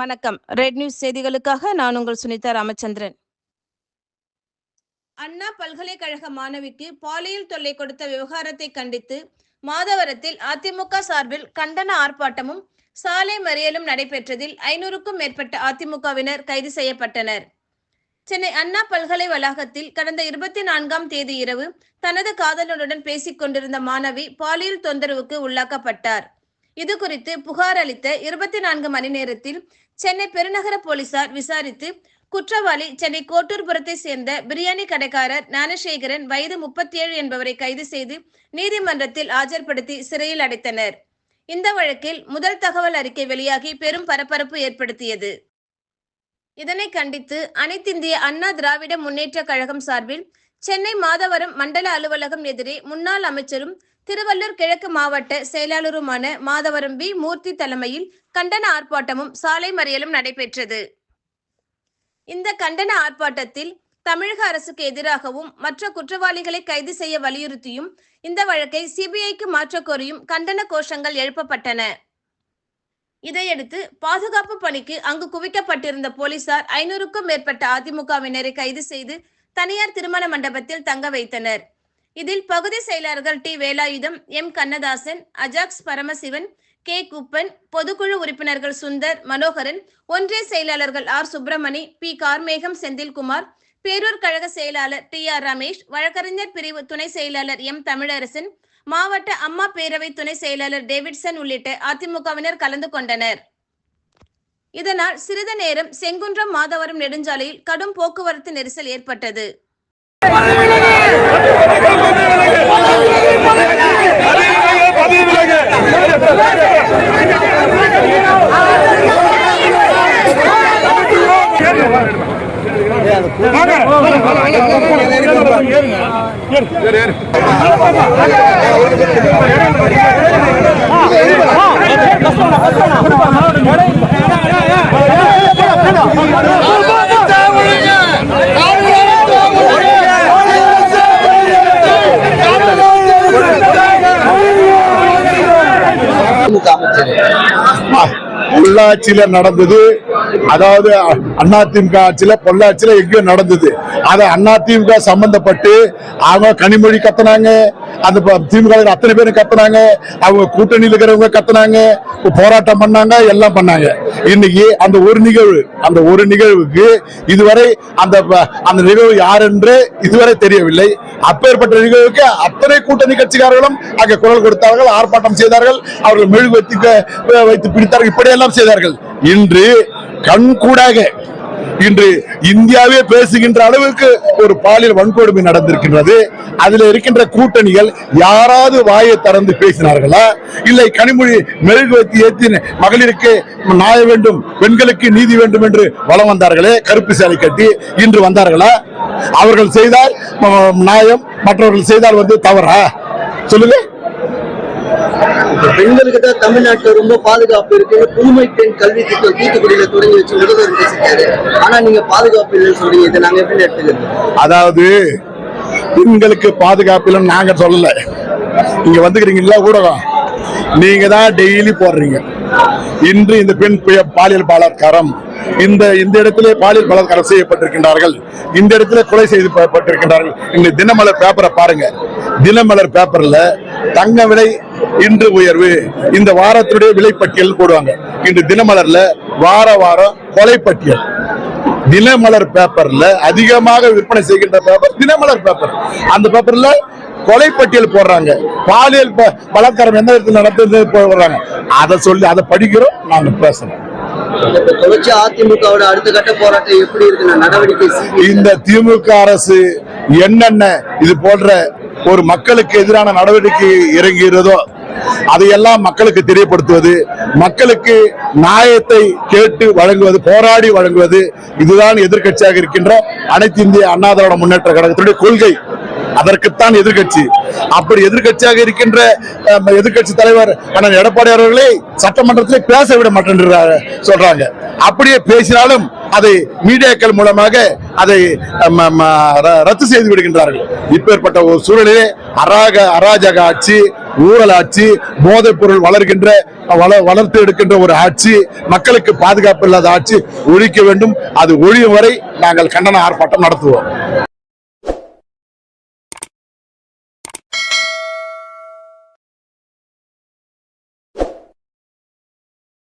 வணக்கம். Red news செய்திகளுக்காக நான் உங்கள் சுனிதா ராமச்சந்திரன். அண்ணா பல்கலைக்கழக மாணவிக்கு பாலியல் தொல்லை கொடுத்த விவகாரத்தை கண்டித்து மாதவரத்தில் அதிமுக சார்பில் கண்டன ஆர்ப்பாட்டமும் சாலை மறியலும் நடைபெற்றதில் ஐநூறுக்கும் மேற்பட்ட அதிமுகவினர் கைது செய்யப்பட்டனர். சென்னை அண்ணா பல்கலை வளாகத்தில் கடந்த இருபத்தி நான்காம் தேதி இரவு தனது காதலனுடன் பேசிக் கொண்டிருந்த மாணவி பாலியல் தொந்தரவுக்கு உள்ளாக்கப்பட்டார். இது குறித்து புகார் அளித்த இருபத்தி நான்கு மணி நேரத்தில் சென்னை பெருநகர போலீசார் விசாரித்து குற்றவாளி சென்னை கோட்டூர்புரத்தை சேர்ந்த பிரியாணி கடைக்காரர் ஞானசேகரன் வயது முப்பத்தி ஏழு என்பவரை கைது செய்து நீதிமன்றத்தில் ஆஜர்படுத்தி சிறையில் அடைத்தனர். இந்த வழக்கில் முதல் தகவல் அறிக்கை வெளியாகி பெரும் பரபரப்பு ஏற்படுத்தியது. இதனை கண்டித்து அனைத்திந்திய அண்ணா திராவிட முன்னேற்ற கழகம் சார்பில் சென்னை மாதவரம் மண்டல அலுவலகம் எதிரே முன்னாள் அமைச்சரும் திருவள்ளூர் கிழக்கு மாவட்ட செயலாளருமான மாதவரம் பி மூர்த்தி தலைமையில் கண்டன ஆர்ப்பாட்டமும் சாலை மறியலும் நடைபெற்றது. இந்த கண்டன ஆர்ப்பாட்டத்தில் தமிழக அரசுக்கு எதிராகவும் மற்ற குற்றவாளிகளை கைது செய்ய வலியுறுத்தியும் இந்த வழக்கை சிபிஐக்கு மாற்றக் கோரியும் கண்டன கோஷங்கள் எழுப்பப்பட்டன. இதையடுத்து பாதுகாப்பு பணிக்கு அங்கு குவிக்கப்பட்டிருந்த போலீசார் ஐநூறுக்கும் மேற்பட்ட அதிமுகவினரை கைது செய்து தனியார் திருமண மண்டபத்தில் தங்க வைத்தனர். இதில் பகுதி செயலாளர்கள் T. Velayutham M. Kannadasan Ajax Paramasivan K. Kuppan பொதுக்குழு உறுப்பினர்கள் சுந்தர் மனோகரன் ஒன்றிய செயலாளர்கள் ஆர். சுப்பிரமணி பி. கார்மேகம் செந்தில்குமார் பேரூர் கழக செயலாளர் டி. ஆர். ரமேஷ் வழக்கறிஞர் பிரிவு துணை செயலாளர் எம். தமிழரசன் மாவட்ட அம்மா பேரவை துணை செயலாளர் டேவிட்சன் உள்ளிட்ட அதிமுகவினர் கலந்து கொண்டனர். இதனால் சிறிது நேரம் செங்குன்றம் மாதவரம் நெடுஞ்சாலையில் கடும் போக்குவரத்து நெரிசல் ஏற்பட்டது. ஏறு ஏறு ஏறு உள்ளாட்சியில நடந்தது அதாவது அண்ணா திமுக ஆட்சியில பொள்ளாட்சியில எங்கேயோ நடந்தது. அத திமுக சம்பந்தப்பட்டு அவங்க கனிமொழி கத்துனாங்க. அந்த திமுக அத்தனை பேரும் கத்துனாங்க. அவங்க கூட்டணியில் இருக்கிறவங்க கத்துனாங்க. போராட்டம் பண்ணாங்க எல்லாம் பண்ணாங்க. இன்னைக்கு அந்த ஒரு நிகழ்வு அந்த ஒரு நிகழ்வுக்கு இதுவரை அந்த அந்த நிகழ்வு யார் என்று இதுவரை தெரியவில்லை. அப்பேற்பட்ட நிகழ்வுக்கு அத்தனை கூட்டணி கட்சிக்காரர்களும் அங்கே குரல் கொடுத்தார்கள் ஆர்ப்பாட்டம் செய்தார்கள். அவர்கள் மெழுகு வைத்து வைத்து பிடித்தார்கள் இப்படியெல்லாம் செய்தார்கள். இன்று கண்கூடாக இன்று இந்தியாவே பேசுகின்ற அளவுக்கு ஒரு பாலியல் வன்கொடுமை நடந்திருக்கின்றது. அதுல இருக்கின்ற கூட்டணிகள் யாராவது வாயை திறந்து பேசினார்களா? இல்லை கனிமொழி மெழுகுவத்தி ஏற்றி மகளிருக்கு நியாய வேண்டும் பெண்களுக்கு நீதி வேண்டும் என்று வலம் வந்தார்களே கருப்பு சேலை கட்டி இன்று வந்தார்களா? அவர்கள் செய்தால் நியாயம் மற்றவர்கள் செய்தால் வந்து தவறா? சொல்லுங்க. பெண்களுக்கு தான் தமிழ்நாட்டுல ரொம்ப பாதுகாப்பு இருக்கு. புதுமை பெண் கல்வி திட்டம் தூத்துக்குடியில தொடங்கி வச்சு முதல்வர் பேசிட்டாரு ஆனா நீங்க பாதுகாப்பு இல்லைன்னு சொல்றீங்க. இதை நாங்க எப்படி எடுத்துக்கிறோம் அதாவது பெண்களுக்கு பாதுகாப்பு இல்லைன்னு நாங்க சொல்லல. இங்க வந்துக்கிறீங்களா ஊடகம்? நீங்க தான் டெய்லி போடுறீங்க. இன்று இந்த பெண் பாலியல் பலாத்காரம் இந்த இந்த இடத்திலே பாலியல் பலாத்காரம் செய்யப்பட்டிருக்கின்றார்கள். இந்த இடத்துல கொலை செய்யப்பட்டிருக்கின்றார்கள் இந்த தினமலர் பேப்பரை பாருங்க. தினமலர் பேப்பர்ல தங்க விலை இன்று உயர்வு. இந்த வாரத்துடைய விலைப்பட்டியல் போடுவாங்க. இன்று தினமலர்ல வார வாரம் கொலை பட்டியல் தினமலர் பேப்பர்ல அதிகமாக விற்பனை செய்கின்ற பேப்பர் தினமலர் பேப்பர். அந்த பேப்பர்ல கொலை பட்டியல் போடுறாங்க. பாலியல் பலாத்காரம் எந்த இடத்துல நடந்தது போடுறாங்க. அதை சொல்லி அதை படிக்கிறோம் நாங்க பேசுறோம். அதிமுகவோட அடுத்த கட்ட போராட்டம் எப்படி இருக்கு நடவடிக்கை CBI இந்த திமுக அரசு என்னென்ன இது போன்ற ஒரு மக்களுக்கு எதிரான நடவடிக்கை இறங்குகிறதோ அதையெல்லாம் மக்களுக்கு தெரியப்படுத்துவது மக்களுக்கு நியாயத்தை கேட்டு வழங்குவது போராடி வழங்குவது இதுதான் எதிர்க்கட்சியாக இருக்கின்ற அனைத்து இந்திய அண்ணா திராவிட முன்னேற்ற கழகத்தினுடைய கொள்கை. அதற்குத்தான் எதிர்க்கட்சி. அப்படி எதிர்க்கட்சியாக இருக்கின்ற எதிர்கட்சி எதிர்க்கட்சி தலைவர் அண்ணன் எடப்பாடி அவர்களை சட்டமன்றத்தில் பேச விட மாட்டேன்றாங்க சொல்றாங்க. அப்படியே பேசினாலும் அதை மீடியாக்கள் மூலமாக அதை ர- ரத்து செய்து விடுகின்றார்கள். இப்பேற்பட்ட ஒரு சூழலிலே அராக அராஜக ஆட்சி ஊழல் ஆட்சி போதைப் பொருள் வளர்கின்ற வள- வளர்த்து எடுக்கின்ற ஒரு ஆட்சி மக்களுக்கு பாதுகாப்பு இல்லாத ஆட்சி ஒழிக்க வேண்டும். அது ஒழியும் வரை நாங்கள் கண்டன ஆர்ப்பாட்டம் நடத்துவோம்.